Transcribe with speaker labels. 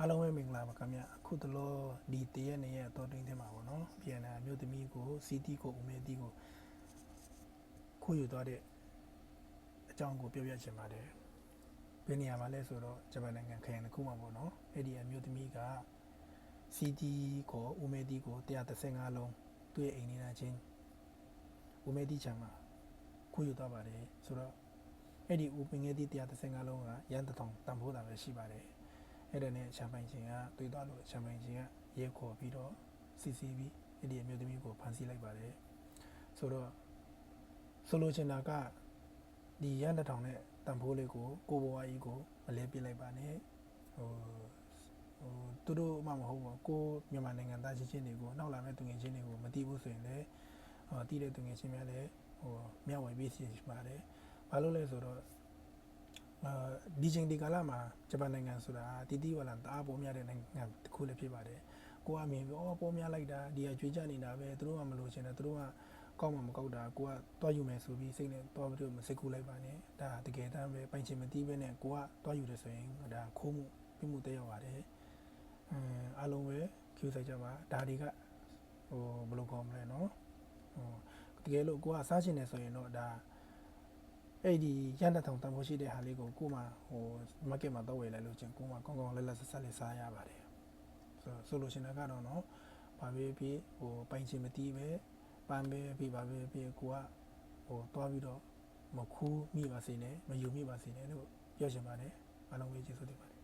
Speaker 1: အားလုံးပဲမင်္ဂလာပါခင်ဗျအခုတလောဒီတရက်နေ့ရက်တော်တွင်းထဲမှာပေါ့နော်ပြန်လာမြို့သမီးကိုစီတီကိုဦးမဲတီကိုခိုးယူသွားတဲ့အကြောင်းကိုပြောပြချင်ပါတယ်ဘယ်နေရာမှာလဲဆိုတော့ဂျပန်နိုင်ငံခရိုင်တစ်ခုမှာပေါ့နော်အဲ့ဒီအမြို့သမီးကစီတီကိုဦးမဲတီကို135လုံးသူ့ရဲ့အိမ်နေနာချင်းဦးမဲတီချမ်းမှာခိုးယူသွားပါတယ်ဆိုတော့အဲ့ဒီဦးပင်ငယ်တီ135လုံးကရန်တထောင်တန်ဖိုးတာပဲရှိပါတယ် အဲ့ဒါနဲ့ချမ်ပိုင်ချင်းကတွေ့သွားလို့ချမ်ပိုင်ချင်းကရဲခေါ်ပြီးတော့စီစီပြီးအဲ့ဒီအမျိုးသမီးကိုဖမ်းဆီးလိုက်ပါတယ်ဆိုတော့ဆိုလိုချင်တာကဒီရန်တစ်ထောင်နဲ့တန်ဖိုးလေးကိုကိုဘွားကြီးကိုမလဲပြစ်လိုက်ပါနဲ့ဟိုဟိုသူတို့မှမဟုတ်ပါဘူးကိုမြန်မာနိုင်ငံသားချင်းချင်းတွေကိုနောက်လာမဲ့သူငယ်ချင်းတွေကိုမတီးဘူးဆိုရင်လည်းဟောတီးတဲ့သူငယ်ချင်းများလည်းဟိုမျှဝေပေးစီပါတယ်ဘာလို့လဲဆိုတော့အာ ဒီချိန်ဒီကာလမှာဂျပန်နိုင်ငံဆိုတာတီတီဝလာတအားပေါ်များတဲ့နိုင်ငံတစ်ခုလည်းဖြစ်ပါတယ်။ကိုကအမြင်ပြီးအော်ပေါ်များလိုက်တာဒီကကြွေးကြနေတာပဲသူတို့ကမလို့ချင်တယ်သူတို့ကကောက်မှမကောက်တာကိုကတွားယူမယ်ဆိုပြီးစိတ်နဲ့တွားပြီးတော့မစိတ်ကူလိုက်ပါနဲ့။ဒါတကယ်တမ်းပဲပိုင်ချင်မတီးပဲနဲ့ကိုကတွားယူတယ်ဆိုရင်ဒါခိုးမှုပြမှုတက်ရောက်ပါတယ်။အင်းအားလုံးပဲကျူဆိုင်ကြပါဒါတွေကဟိုဘယ်လိုကောင်းမလဲနော်။ဟိုတကယ်လို့ကိုကစားချင်တယ်ဆိုရင်တော့ဒါ အဲ့ဒီရန်တဲ့ထောင်တန်ဖိုးရှိတဲ့ဟာလေးကိုကိုမှဟို market မှာတော့ဝယ်လိုက်လို့ချင်းကိုမှကောင်းကောင်းလက်လက်ဆက်ဆက်လေးစားရပါတယ်ဆိုတော့ဆိုလို့ရှိရင်ကတော့နော်ဘာပဲဖြစ်ဟိုပိုင်ချင်မတီးပဲပန်းပဲဖြစ်ဘာပဲဖြစ်ကိုကဟိုတွားပြီးတော့မခူးမိပါစေနဲ့မယူမိပါစေနဲ့လို့ပြောချင်ပါတယ်အားလုံးပဲကျေးဇူးတင်ပါတယ်